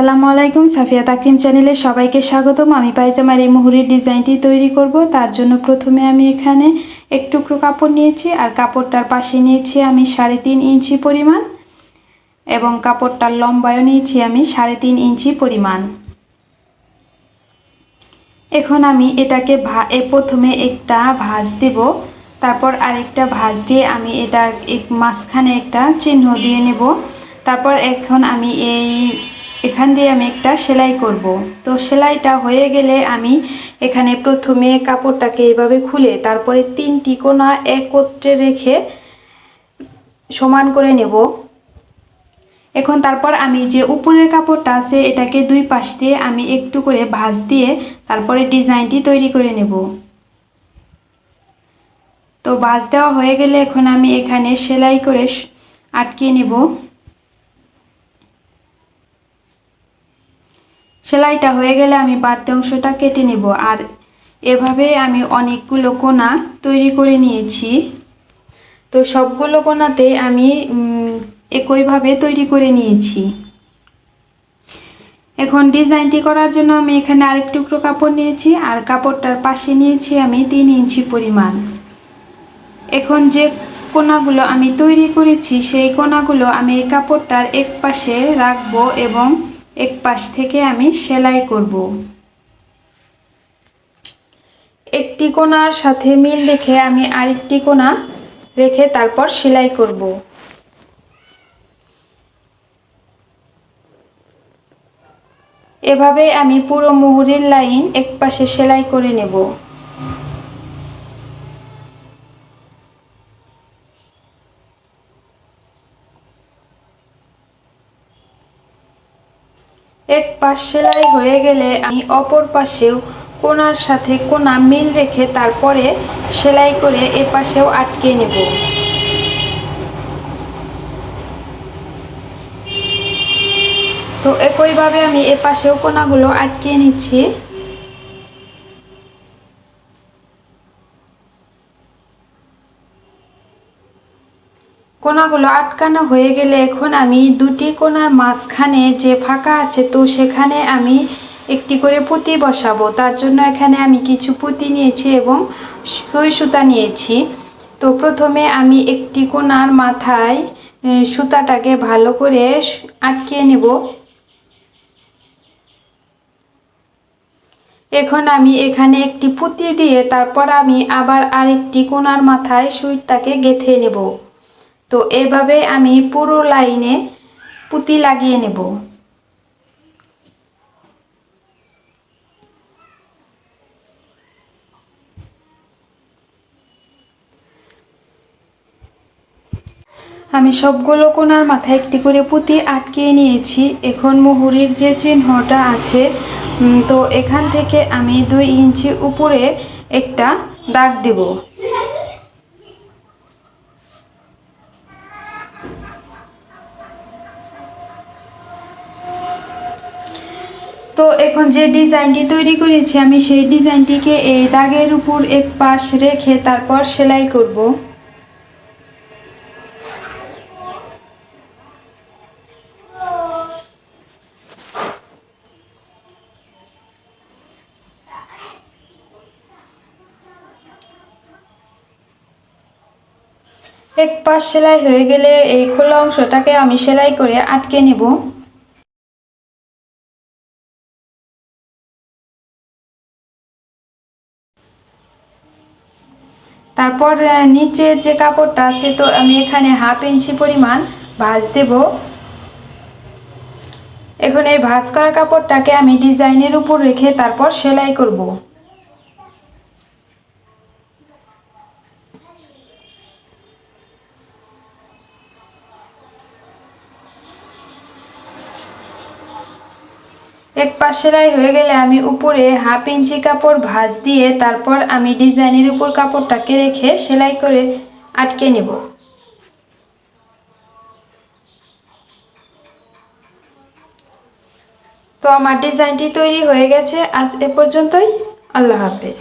আসসালামু আলাইকুম, সাফিয়া তাকরিম চ্যানেলে সবাইকে স্বাগতম। আমি পায়জামার এই মুহুরির ডিজাইনটি তৈরি করব। তার জন্য প্রথমে আমি এখানে এক টুকরো কাপড় নিয়েছি আর কাপড়টার পাশে নিয়েছি আমি সাড়ে তিন ইঞ্চি পরিমাণ এবং কাপড়টার লম্বায়ও নিয়েছি আমি সাড়ে তিন ইঞ্চি পরিমাণ। এখন আমি এটাকে ভা প্রথমে একটা ভাঁজ দেব। তারপর আরেকটা ভাঁজ দিয়ে আমি এটা মাঝখানে একটা চিহ্ন দিয়ে নেব। তারপর এখন আমি এই এখান দিয়ে আমি একটা সেলাই করব। তো সেলাইটা হয়ে গেলে আমি এখানে প্রথমে কাপড়টাকে এইভাবে খুলে তারপরে তিনটি কোনা একত্রে রেখে সমান করে নেব। এখন তারপর আমি যে উপরের কাপড়টা আছে এটাকে দুই পাশ দিয়ে আমি একটু করে ভাঁজ দিয়ে তারপরে ডিজাইনটি তৈরি করে নেব। তো ভাঁজ দেওয়া হয়ে গেলে এখন আমি এখানে সেলাই করে আটকে নেব। সেলাইটা হয়ে গেলে আমি বাড়তি অংশটা কেটে নেব। আর এভাবে আমি অনেকগুলো কোনা তৈরি করে নিয়েছি। তো সবগুলো কোনাতে আমি একইভাবে তৈরি করে নিয়েছি। এখন ডিজাইনটি করার জন্য আমি এখানে আরেক টুকরো কাপড় নিয়েছি আর কাপড়টার পাশে নিয়েছি আমি তিন ইঞ্চি পরিমাণ। এখন যে কোনাগুলো আমি তৈরি করেছি, সেই কোনাগুলো আমি এই কাপড়টার এক পাশে রাখব এবং এক পাশ থেকে আমি সেলাই করব। একটি কোনার সাথে মিল রেখে আমি আরেকটি কোনা রেখে তারপর সেলাই করব। এভাবে আমি পুরো মুহুরির লাইন এক পাশে সেলাই করে নেব। এক পাশ সেলাই হয়ে গেলে আমি অপর পাশেও কোনার সাথে কোনা মিল রেখে তারপরে সেলাই করে এ পাশেও আটকে নেব। তো একইভাবে আমি এ পাশেও কোনাগুলো আটকে নিচ্ছি। কোনাগুলো আটকানো হয়ে গেলে এখন আমি দুটি কোনার মাঝখানে যে ফাঁকা আছে, তো সেখানে আমি একটি করে পুঁতি বসাবো। তার জন্য এখানে আমি কিছু পুঁতি নিয়েছি এবং সুই সুতা নিয়েছি। তো প্রথমে আমি একটি কোনার মাথায় সুতাটাকে ভালো করে আটকিয়ে নেব। এখন আমি এখানে একটি পুঁতি দিয়ে তারপর আমি আবার আরেকটি কোনার মাথায় সুইটাকে গেঁথে নেব। তো এভাবে আমি পুরো লাইনে পুঁতি লাগিয়ে নেব। আমি সবগুলো কোনার মাথায় একটি করে পুঁতি আটকিয়ে নিয়েছি। এখন মুহুরির যে চিহ্নটা আছে তো এখান থেকে আমি দুই ইঞ্চি উপরে একটা দাগ দেব। তো এখন যে ডিজাইনটি তৈরি করেছি আমি সেই ডিজাইনটিকে এই দাগের উপর এক পাশ রেখে তারপর সেলাই করব। এক পাশ সেলাই হয়ে গেলে এই খোলা অংশটাকে আমি সেলাই করে আটকে নেব। তারপর নিচের যে কাপড়টা আছে, তো আমি এখানে হাফ ইঞ্চি পরিমাণ ভাজ দেব। এখন এই ভাজ করা কাপড়টাকে আমি ডিজাইনের উপর রেখে তারপর সেলাই করব। এক পাশ সেলাই হয়ে গেলে আমি উপরে হাফ ইঞ্চি কাপড় ভাঁজ দিয়ে তারপর আমি ডিজাইনের উপর কাপড়টাকে রেখে সেলাই করে আটকে নেব। তো আমার ডিজাইনটি তৈরি হয়ে গেছে। আজ এ পর্যন্তই। আল্লাহ হাফেজ।